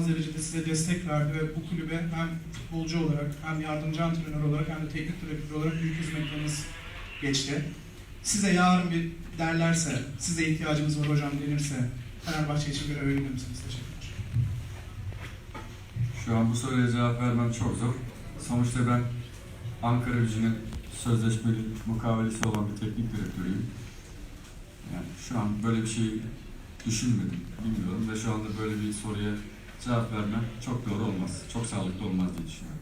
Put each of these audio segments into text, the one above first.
inanılmaz derecede size destek verdi ve bu kulübe hem futbolcu olarak hem yardımcı antrenör olarak hem de teknik direktör olarak büyük hizmetleriniz geçti. Size yarın bir derlerse, size ihtiyacımız var hocam denirse Fenerbahçe için görebilir misiniz? Teşekkürler. Şu an bu soruya cevap vermem çok zor. Sonuçta ben Ankara gücünün sözleşmeli mukavelesi olan bir teknik direktörüyüm. Yani şu an böyle bir şey düşünmedim, bilmiyorum ve şu anda böyle bir soruya cevap vermem çok doğru olmaz, çok sağlıklı olmaz diye düşünüyorum.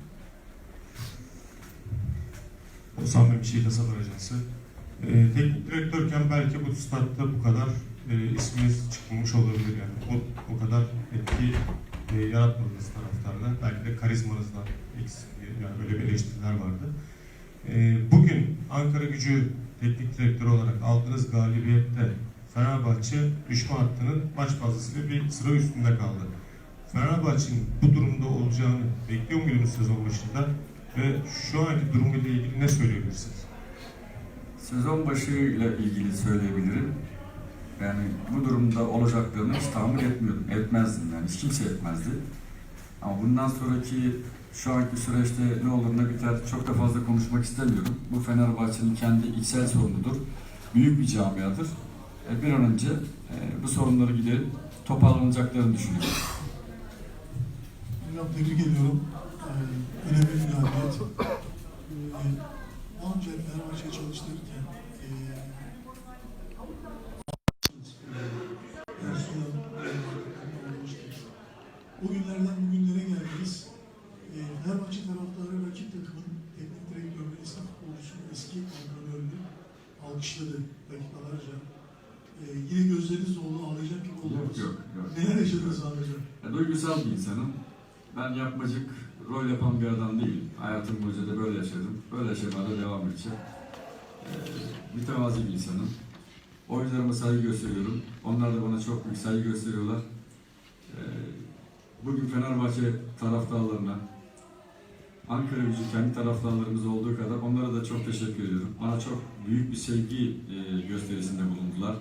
Osman Bey bir şey Hasan Ajansı. Ee, teknik direktörken belki bu statta bu kadar e, isminiz çıkmamış olabilir yani. O, o kadar etki e, yaratmadınız taraftarda. Belki de karizmanızdan eksik yani öyle bir eleştiriler vardı. E, bugün Ankara gücü teknik direktörü olarak aldığınız galibiyette Fenerbahçe düşman hattının maç fazlasıyla bir sıra üstünde kaldı. Fenerbahçe'nin bu durumda olacağını bekliyor muydunuz sezon başında? Ve şu anki durumuyla ilgili ne söyleyebilirsiniz? Sezon başıyla ilgili söyleyebilirim. Yani bu durumda olacaklarını hiç tahmin etmiyordum. Etmezdim yani. Hiç kimse etmezdi. Ama bundan sonraki şu anki süreçte ne olur ne biter çok da fazla konuşmak istemiyorum. Bu Fenerbahçe'nin kendi içsel sorunudur. Büyük bir camiadır. E, bir an önce e, bu sorunları giderip toparlanacaklarını düşünüyorum. Hocam tebrik ediyorum. Ee, önemli bir galibiyet. Ee, önce Fenerbahçe'ye çalıştırırken ee, o günlerden bugünlere geldiniz. Ee, Fenerbahçe taraftarı rakip takımın teknik direktörü, eski futbolcusunun eski antrenörünü alkışladı dakikalarca. Ee, yine gözleriniz doldu, ağlayacak gibi Yok oldunuz. yok. yok. Neler yaşadınız Hocam? Ya, duygusal bir insanım. Ben yapmacık, rol yapan bir adam değilim. Hayatım boyunca da böyle yaşadım. Böyle yaşamaya devam edeceğim. Ee, mütevazi bir insanım. Oyuncularıma saygı gösteriyorum. Onlar da bana çok büyük saygı gösteriyorlar. Ee, bugün Fenerbahçe taraftarlarına, Ankara gücü kendi taraftarlarımız olduğu kadar onlara da çok teşekkür ediyorum. Bana çok büyük bir sevgi e, gösterisinde bulundular.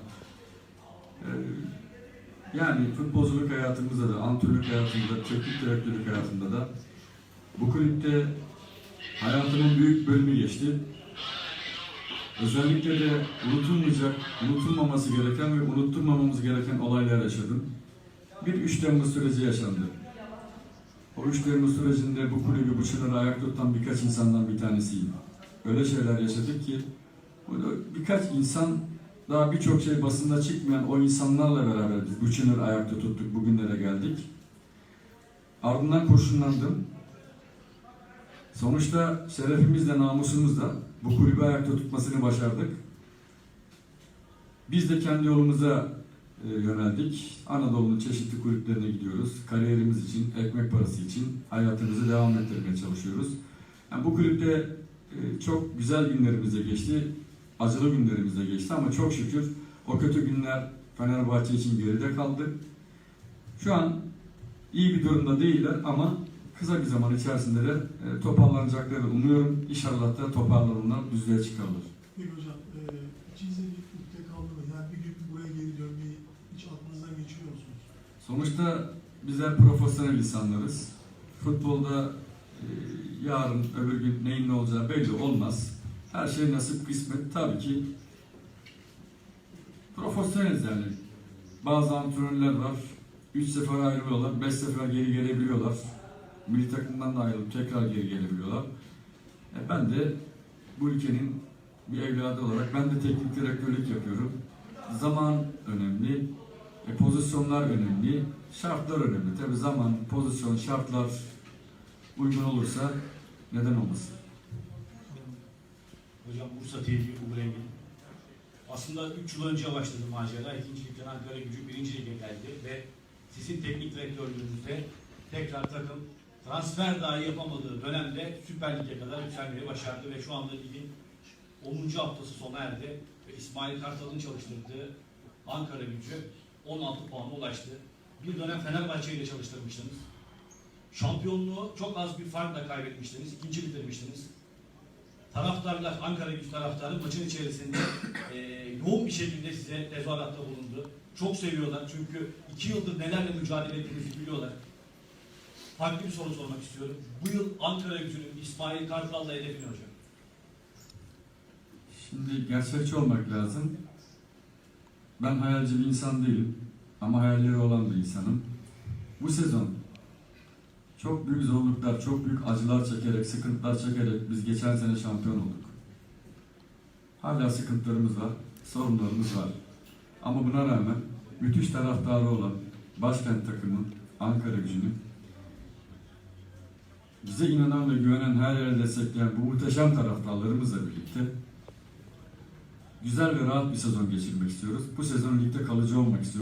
Ee, yani futbolculuk hayatımızda da, antrenörlük hayatımda, teknik direktörlük hayatımda da bu kulüpte hayatımın büyük bölümü geçti. Özellikle de unutulmayacak, unutulmaması gereken ve unutturmamamız gereken olaylar yaşadım. Bir 3 Temmuz süreci yaşandı. O 3 Temmuz sürecinde bu kulübü, bu çınarı ayakta tutan birkaç insandan bir tanesiyim. Öyle şeyler yaşadık ki birkaç insan daha birçok şey basında çıkmayan o insanlarla beraber biz çınarı ayakta tuttuk, bugünlere geldik. Ardından kurşunlandım. Sonuçta şerefimizle, namusumuzla bu kulübü ayakta tutmasını başardık. Biz de kendi yolumuza e, yöneldik. Anadolu'nun çeşitli kulüplerine gidiyoruz. Kariyerimiz için, ekmek parası için hayatımızı devam ettirmeye çalışıyoruz. Yani bu kulüpte e, çok güzel günlerimize geçti acılı günlerimizde geçti ama çok şükür o kötü günler Fenerbahçe için geride kaldı. Şu an iyi bir durumda değiller ama kısa bir zaman içerisinde de e, toparlanacaklarını umuyorum. İnşallah da toparlanırlar, düzlüğe çıkarlar. Peki hocam, e, içinizde bir ukde kaldı mı? Yani bir gün buraya geri dönmeyi hiç aklınızdan geçiriyor musunuz? Sonuçta bizler profesyonel insanlarız. Futbolda e, yarın öbür gün neyin ne olacağı belli olmaz. Her şey nasip kısmet. Tabii ki profesyoneliz yani. Bazı antrenörler var. Üç sefer ayrılıyorlar. Beş sefer geri gelebiliyorlar. Milli takımdan da ayrılıp tekrar geri gelebiliyorlar. E ben de bu ülkenin bir evladı olarak ben de teknik direktörlük yapıyorum. Zaman önemli. E, pozisyonlar önemli. Şartlar önemli. Tabii zaman, pozisyon, şartlar uygun olursa neden olmasın? Hocam Bursa TV Uğur Engin. Aslında 3 yıl önce başladı macera. İkinci ligden Ankara gücü birinci lige geldi ve sizin teknik direktörlüğünüzde tekrar takım transfer dahi yapamadığı dönemde Süper Lig'e kadar yükselmeyi başardı ve şu anda ligin 10. haftası sona erdi ve İsmail Kartal'ın çalıştırdığı Ankara gücü 16 puana ulaştı. Bir dönem Fenerbahçe ile çalıştırmıştınız. Şampiyonluğu çok az bir farkla kaybetmiştiniz. ikinci bitirmiştiniz taraftarlar, Ankara güç taraftarı maçın içerisinde e, yoğun bir şekilde size tezahüratta bulundu. Çok seviyorlar çünkü iki yıldır nelerle mücadele ettiğinizi biliyorlar. farklı bir soru sormak istiyorum. Bu yıl Ankara gücünün İsmail Kartal'la hedefi hocam? Şimdi gerçekçi olmak lazım. Ben hayalci bir insan değilim ama hayalleri olan bir insanım. Bu sezon çok büyük zorluklar, çok büyük acılar çekerek, sıkıntılar çekerek biz geçen sene şampiyon olduk. Hala sıkıntılarımız var, sorunlarımız var. Ama buna rağmen müthiş taraftarı olan başkent takımı Ankara gücünün bize inanan ve güvenen her yere destekleyen bu muhteşem taraftarlarımızla birlikte güzel ve rahat bir sezon geçirmek istiyoruz. Bu sezon ligde kalıcı olmak istiyoruz.